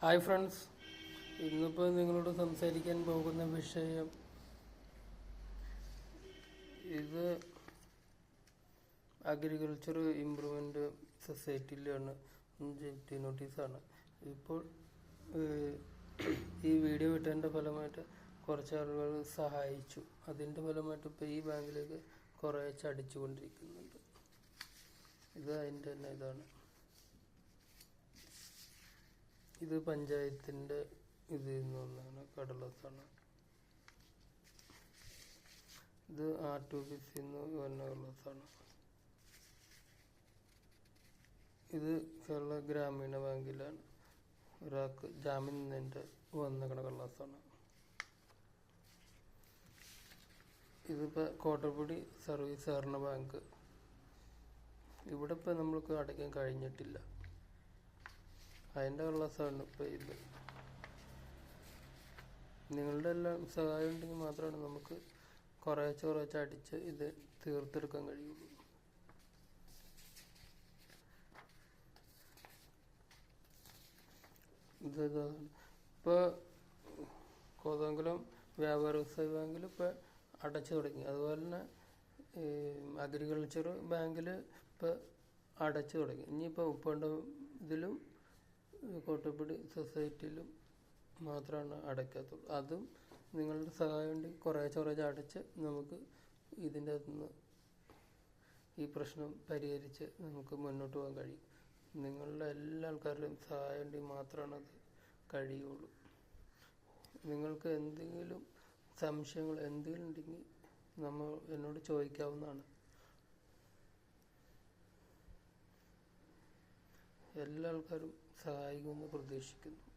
Hi friends. ഇന്നിപ്പോൾ നിങ്ങളോട് സംസാരിക്കാൻ പോകുന്ന വിഷയം ഇത് അഗ്രികൾച്ചർ ഇമ്പ്രൂവ്മെന്റ് സൊസൈറ്റിയിലാണ് ജപ്തി നോട്ടീസാണ് ഇപ്പോൾ ഈ വീഡിയോ ഇട്ടതിന്റെ ഫലമായിട്ട് കുറച്ച് ആളുകൾ സഹായിച്ചു. അതിന്റെ ഫലമായിട്ട് ഇപ്പോൾ ഈ ബാങ്കിലേക്ക് കുറേ ചടിച്ചു കൊണ്ടിരിക്കുന്നുണ്ട് ഇത് അതിന്റെ തന്നെ ഇതാണ്. ഇത് പഞ്ചായത്തിന്റെ ഇതിൽ നിന്ന് വന്നതാണ് കടലത്താണ്. ഇത് ആർ ഓഫീസിൽ നിന്ന് വന്ന കടലത്താണ്. ഇത് കേരള ഗ്രാമീണ ബാങ്കിലാണ്. ഒരാൾക്ക് ജാമ്യം നിന്നിട്ട് വന്നേക്കണ കള്ളാസാണ് ഇതിപ്പോൾ കോട്ടപ്പടി സർവീസ് സഹകരണ ബാങ്ക്. ഇവിടെ ഇപ്പം നമ്മൾക്ക് അടയ്ക്കാൻ കഴിഞ്ഞിട്ടില്ല. അതിന്റെ കള്ളസാണ് ഇപ്പോൾ ഇത്. നിങ്ങളുടെ എല്ലാം സഹായം ഉണ്ടെങ്കിൽ മാത്രമാണ് നമുക്ക് കുറേശ്ശെ കുറേശ്ശെ അടിച്ച് ഇത് തീർത്തെടുക്കാൻ കഴിയുള്ളൂ. ഇത് ഇപ്പോൾ കോതമംഗലം വ്യാപാര വ്യവസായ ബാങ്കിൽ ഇപ്പോൾ അടച്ചു തുടങ്ങി. അതുപോലെ തന്നെ അഗ്രികൾച്ചർ ബാങ്കിൽ ഇപ്പോൾ അടച്ചു തുടങ്ങി. ഇനിയിപ്പോൾ ഉപ്പണ്ട ഇതിലും കോട്ടപ്പടി സൊസൈറ്റിയിലും മാത്രമാണ് അടയ്ക്കാത്തുള്ളൂ. അതും നിങ്ങളുടെ സഹായം കൊണ്ട് കുറേശ്ശെ കുറേശ്ശെ അടച്ച് നമുക്ക് ഇതിന്റെ അകത്തുനിന്ന് ഈ പ്രശ്നം പരിഹരിച്ച് നമുക്ക് മുന്നോട്ട് പോകാൻ കഴിയും. നിങ്ങളുടെ എല്ലാ ആൾക്കാരുടെയും സഹായം കൊണ്ട് മാത്രമാണ് അത് കഴിയുള്ളൂ. നിങ്ങൾക്ക് എന്തെങ്കിലും സംശയങ്ങൾ എന്തെങ്കിലും ഉണ്ടെങ്കിൽ നമ്മൾ എന്നോട് ചോദിക്കാവുന്നതാണ്. എല്ലാ ആൾക്കാരും സഹായിക്കുമെന്ന് പ്രതീക്ഷിക്കുന്നു.